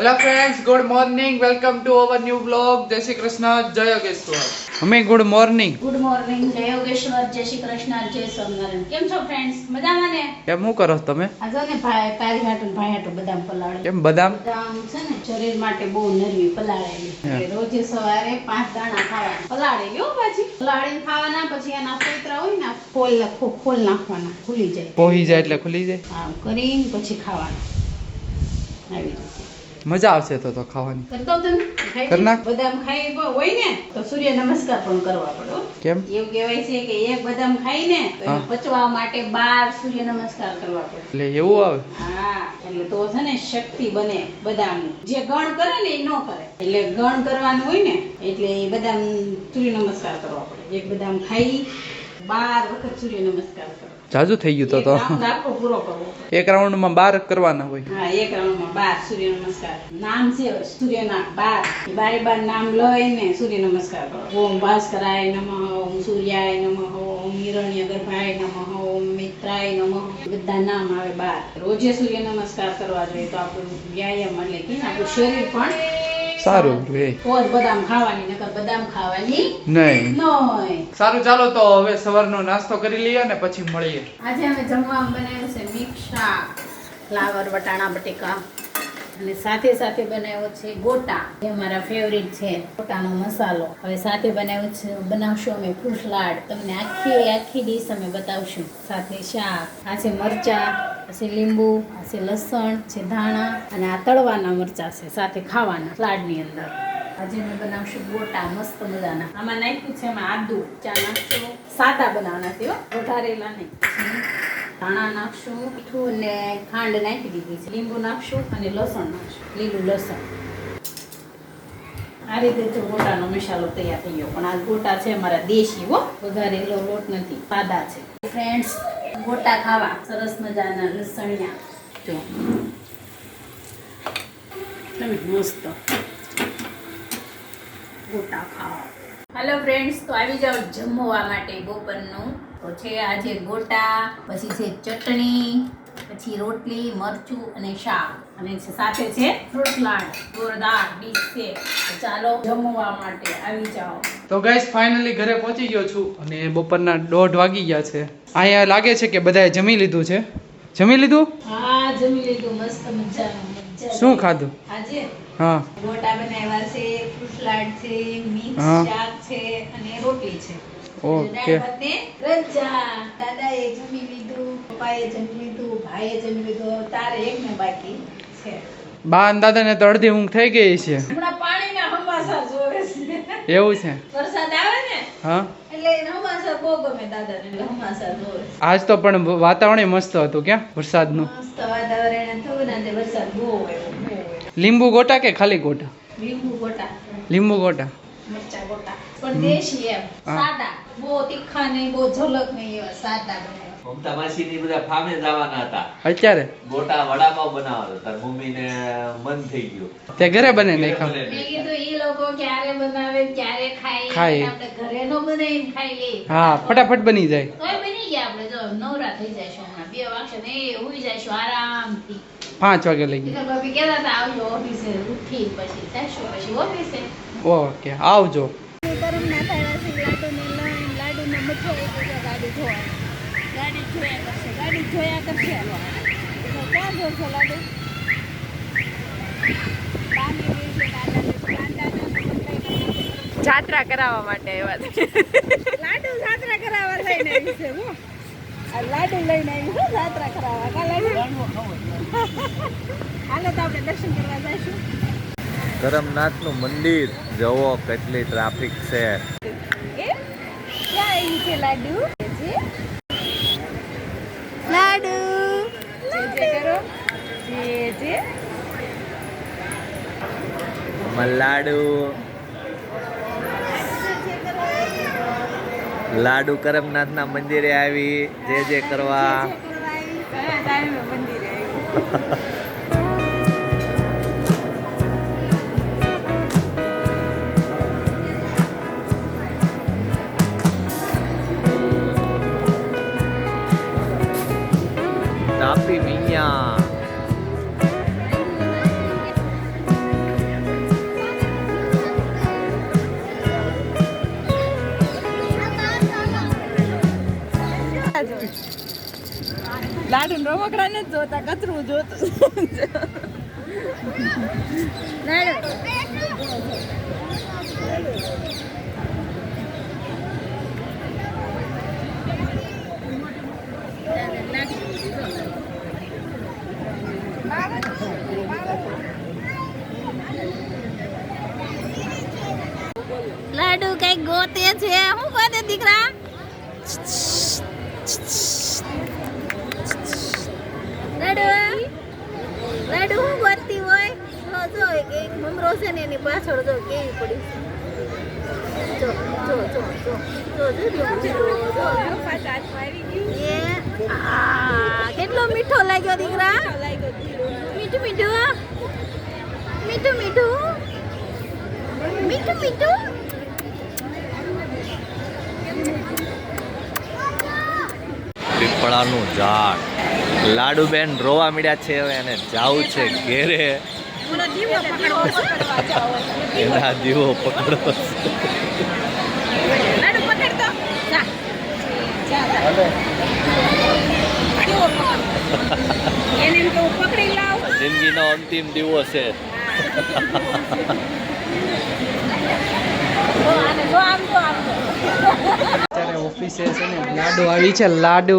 Hello friends good morning welcome to our new blog Jay Shri Krishna જય યોગેશ્વર અમે good morning good morning જય યોગેશ્વર જય શ્રી કૃષ્ણ જય સ્વામિનારાયણ કેમ છો ફ્રેન્ડ્સ મજામાં ને? કેમ હું કરો તમે? આ જો ને ભાઈ તારી હાટું ભાઈ હાટું બદામ પલાળે. કેમ બદામ? બદામ છે ને શરીર માટે બહુ નરવી પલાળેલી. રોજે સવારે પાંચ દાણા ખાવા પલાળેલી હો પાછી. પલાળીને ખાવાના પછી એના ફોતરા હોય ને ફોલ ખો- ખોલ નાખવાના. ખુલી જાય. પોહી જાય એટલે ખુલી જાય? આમ કરીને પછી ખાવાના. આવી રીતે. મજા આવશે તો તો ખાવાની. કરતો તમે ખાઈ કર નાખ. બદામ ખાઈ હોય ને તો સૂર્ય નમસ્કાર પણ કરવા પડે કેમ? એવું કહેવાય છે કે એક બદામ ખાઈ ને. પચવા માટે બાર સૂર્ય નમસ્કાર કરવા પડે. એટલે એવું આવે? હા એટલે તો છે ને શક્તિ બને બદામ. જે ગણ કરે ને એ ન કરે. એટલે ગણ કરવાનું હોય ને એટલે એ બદામ સૂર્ય નમસ્કાર કરવા પડે. એક બદામ ખાઈ બાર વખત સૂર્ય નમસ્કાર કરો. જાજુ થઈ ગયું તો એક રાઉન્ડમાં બાર કરવાના હોય. એક રાઉન્ડમાં બાર સૂર્ય નમસ્કાર. નામ છે સૂર્યના બાર. બારે બાર નામ લઈને સૂર્ય નમસ્કાર કરો. ઓમ ભાસ્કરાય નમઃ ઓમ સૂર્યાય નમઃ ઓમ હિરણ્ય ગર્ભાય નમઃ ઓમ મિત્રાય નમઃ. બધા નામ આવે બાર. રોજે સૂર્ય નમસ્કાર કરવા જોઈએ તો આપણું વ્યાયામ એટલે કે આપણું શરીર પણ સારું રે. બદામ ખાવાની નકર બદામ ખાવાની નહીં. સારું ચાલો તો હવે સવારનો નાસ્તો કરી લઈએ ને પછી મળીએ. આજે અમે જમવામાં બનાવ્યું છે મિક્સ શાક ફ્લાવર વટાણા બટેકા. અને સાથે સાથે બનાવ્યો છે ગોટા. જે મારા ફેવરિટ છે ગોટાનો મસાલો. હવે સાથે બનાવ્યો છે બનાવશું અમે ફૂસલાડ તમને આખી આખી ડીશ અમે બતાવશું. સાથે શાક આ છે મરચા આ છે લીંબુ આ છે લસણ છે ધાણા અને આ તળવાના મરચા છે, સાથે ખાવાના સલાડની અંદર. આજે અમે બનાવશું ગોટા, મસ્ત મજાના. આમાં નાખ્યું છે એમાં આદુ, ચા નાખશું. સાદા બનાવવાના છે હો વઘારેલા નહીં. ધાણા નાખશું, મીઠું ને ખાંડ નાખી દીધી છે. લીંબુ નાખશું અને લસણ નાખશું, લીલું લસણ. આ રીતે જો ગોટાનો મસાલો તૈયાર થઈ ગયો. પણ આ ગોટા છે અમારા દેશી હો વઘારેલો લોટ નથી સાદા છે. ફ્રેન્ડ્સ ગોટા ખાવા. સરસ મજાના લસણિયા. જો. મસ્ત ગોટા ખાવા હેલો ફ્રેન્ડ્સ તો આવી જાઓ જમવા માટે બપોરનું. તો છે આજે ગોટા, પછી છે ચટણી, પછી રોટલી, મરચું અને શાક. અને સાથે છે ફ્રૂટ સલાડ જોરદાર ડીશ છે ચાલો જમવા માટે આવી જાઓ. તો ગાઈસ ફાઇનલી ઘરે પહોંચી ગયો છું અને બપોરના દોઢ વાગી ગયા છે. અહીંયા લાગે છે કે બધાએ જમી લીધું છે. જમી લીધું? હા જમી લીધું. મસ્ત મજાનું મજા શું ખાધું? આજે હા. ગોટા બનાવ્યા છે ફ્રૂટ સલાડ છે મિક્સ શાક છે અને રોટલી છે. ઓકે. રજા. દાદાએ જમી લીધું પપ્પાએ જમી લીધું ભાઈએ જમી લીધું. તારે એક ને બાકી? છે. બા અંદાજે દાદાને તો અડધી ઊંઘ થઈ ગઈ છે. હમણાં પાણીના હમાસા જોવે છે. એવું છે. વરસાદ આવે ને હા. આજ તો પણ વાતાવરણ મસ્ત હતું ક્યાં વરસાદનું? ને. લીંબુ ગોટા કે ખાલી ગોટા? લીંબુ ગોટા. લીંબુ ગોટા. મરચા ગોટા. પણ દેશી એમ. સાદા. બહુ તીખા નહીં બહુ ઝલક નહીં એવા સાદા બનાવ્યા મમતા માસીની બધા ફામે જવાના હતા અત્યારે? ગોટા વડાપાવ બનાવવાનો તાર મમ્મીને મન થઈ ગયું તે ઘરે બને નહીં ખાવ? મેં કીધું ઈ લોકો ક્યારે બનાવે ક્યારે ખાય ખાય. આપણે ઘરે નો બનાવીને ખાઈ લે હા ફટાફટ બની જાય. તોય બની ગયા આપણે જો નવરા થઈ જઈશું હમણાં બે વાગશે ને એ જઈશું આરામથી. પાંચ વાગે લઈ ગયા. ભાભી કહેતા હતા આવજો ઓફિસે ઉઠી પછી જઈશું પછી ઓફિસે. ઓકે આવજો. ગરમ ના થાય લઈને મીઠો એક ગાડી જોયા કરશે ગાડી કરશે ક્યાં છે જાત્રા કરાવવા માટે આવ્યા છે. લાડુ જાત્રા કરાવવા લઈને આવી છે હું. આ લાડુ લઈને આવી છું જાત્રા કરાવવા. કા લાડુ હાલો તો આપણે દર્શન કરવા જઈશું. કરમનાથનું મંદિર જવો કેટલી ટ્રાફિક છે. ક્યાં આવી છે લાડુ? જે લાડુ લાડુ. કરમનાથ લાડુ કરમનાથના મંદિરે આવી. જે જે કરવા. મંદિરે Lalu, romo kerana jodoh tak kat. Lalu. લાડુ કઈ ગોતે છે? હું ગોતે, દીકરા? લાડુ લાડુ હું ગોતતી હોય? જો કે મમરો છે ને એની પાછળ જો કેવી પડી કેટલો મીઠો લાગ્યો, દીકરા? મીઠું મીઠું મીઠું મીઠું. મીઠું મીઠું? કપડાનું ઝાડ લાડુબેન રોવા મળ્યા છે હવે એને જાવું છે ઘેરે. એના દીવો પકડો જિંદગીનો અંતિમ દીવો છે. છે ને? લાડુ આવી છે લાડુ.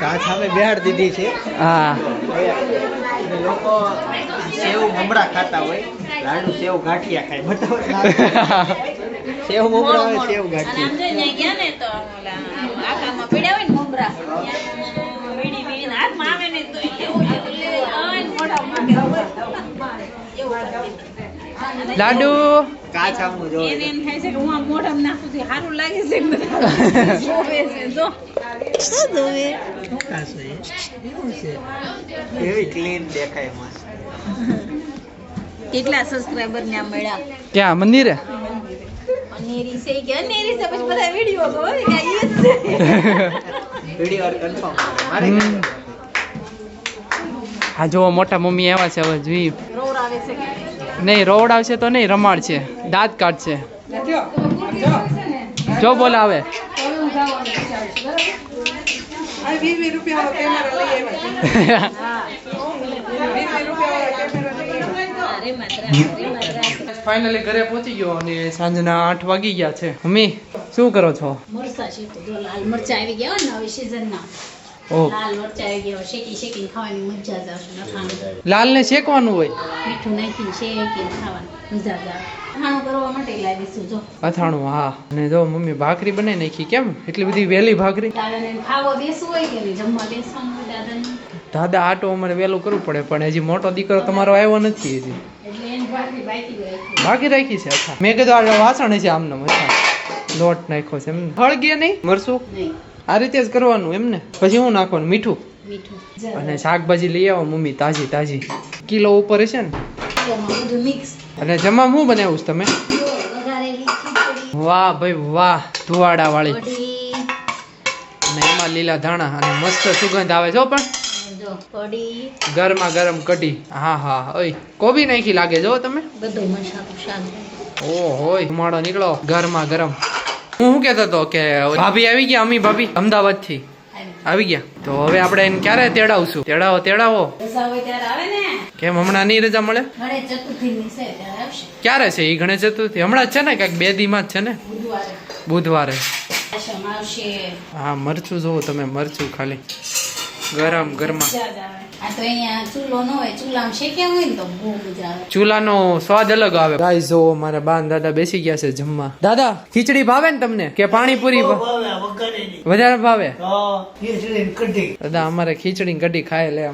કાચ સામે બેહાડ દીધી છે. હા. લોકો સેવ મમરા ખાતા હોય લાડુ સેવ ગાંઠિયા ખાય. બતાવો સેવ મમરા હોય સેવ ગાંઠિયા. આમ જોઈને ગયા ને તો આખામાં પડ્યા હોય ને મમરા. વીણી વીણીને હાથમાં આવે ને તો એવું એવું નાખે. એવું. લાડુ. કાચ સામું જો એને એમ થાય છે કે હું આ મોઢમ નાખું છું સારું લાગે છે? જોવે છે જો. શું જોવે? એવી ક્લીન દેખાય મસ્ત કેટલા સબસ્ક્રાઇબર ને મળ્યા? ક્યાં મંદિરે? અનેરી છે કે અનેરી છે પછી બધા વિડિયો તો હોય કે આ ઈ છે. વીડિયો કન્ફર્મ મારે હા જો મોટા મમ્મી આવ્યા છે હવે જોઈ આવે છે કે નહીં રોવડાવશે તો નહીં રમાડ છે. દાંત કાઢશે જો બોલાવે. ફાઇનલી ઘરે પહોંચી ગયો અને સાંજના આઠ વાગી ગયા છે. મમ્મી શું કરો છો? મરચા છે તો લાલ મરચા આવી ગયા નવી ને હવે seasonના. ઓ લાલ મરચા આવી ગયા શેકી શેકીને ખાવાની મજા જ આવશે નખાનું લાલ ને શેકવાનું હોય? મીઠું નાખીને શેકીને ખાવાની મજા જ આવે. ખાણું કરવા માટે લાવીશું જો. અથાણું હા. અને જો મમ્મી ભાખરી બનાવી નાખી કેમ? એટલી બધી વહેલી ભાખરી? દાદાને ખાવા બેસવું હોય કે જમવા બેસવાનું દાદાને? દાદા આટો અમારે વહેલું કરવું પડે પણ હજી મોટો દીકરો તમારો આવ્યો નથી હજી. બાકી રાખી. છે અચ્છા. મેં કીધું આ વાસણ છે આમને અચ્છા. લોટ નાખ્યો છે એમ હળગે નહીં? મરસું નહીં. આ રીતે જ કરવાનું એમ ને પછી હું નાખવાનું? મીઠું? મીઠું. અને શાકભાજી લઈ આવો મમ્મી તાજી તાજી. કિલો ઉપર છે ને? અને જમા હું બનાવું છું તમે? વાહ ભાઈ વાહ ધુવાડા વાળી અને એમાં લીલા ધાણા અને મસ્ત સુગંધ આવે જો પણ ગરમા ગરમ કઢી. હા હા ઓય. કોબી નાખી લાગે જો તમે? બધું ઓ હોય ધુમાડો નીકળો. ગરમા ગરમ. હું શું કહેતો હતો કે ભાભી આવી ગયા અમી ભાભી? અમદાવાદથી આવી ગયા. તો હવે આપણે એને ક્યારે તેડાવશું? તેડાવો તેડાવો. કેમ હમણાં નહીં રજા મળે? ક્યારે છે એ ગણેશ ચતુર્થી? હમણાં જ છે ને કંઈક બે દીમાં જ છે ને? બુધવારે. હા મરચું જોવો તમે મરચું ખાલી. ગરમ ગરમા. ચૂલાનો સ્વાદ અલગ આવે. ગાઈસ જો મારા બાન દાદા બેસી ગયા છે જમવા. દાદા ખીચડી ભાવે ને તમને? કે પાણીપુરી વધારે ભાવે? અમારે ખીચડી કઢી ખાય લે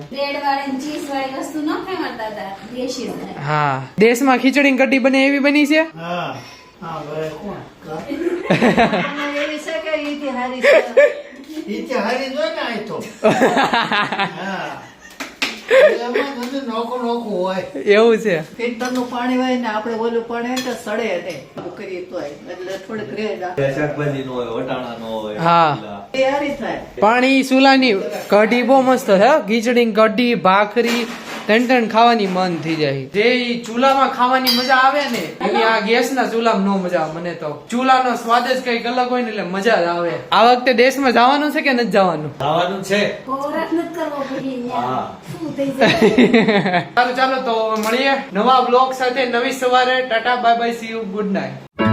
હા. દેશમાં ખીચડી કઢી બને એવી બની છે? હા. ઈ તે હારી જોઈ ને આય તો હા એવું છે. ફિલ્ટરનું પાણી હોય ને આપણે ઓલું પાણી હોય તો સડે નહીં કરીએ તોય એટલે થોડીક રહે શાકભાજી નો હોય વટાણા નો હોય હા. તૈયારી થાય. પાણી સુલાની કઢી બહુ મસ્ત છે હો. ખીચડી કઢી ભાખરી ત્રણ ત્રણ ખાવાની મન થઈ જાય. જે ઈ ચૂલામાં ખાવાની મજા આવે ને એની આ ગેસ ના ચૂલામાં નો મજા આવે મને તો. ચૂલાનો સ્વાદ જ કંઈક અલગ હોય ને એટલે મજા જ આવે. આ વખતે દેશમાં જવાનું છે કે નથી જવાનું? જવાનું છે. હા. થઈ ચાલો તો મળીએ નવા બ્લોગ સાથે નવી સવારે. Tata bye bye see you good night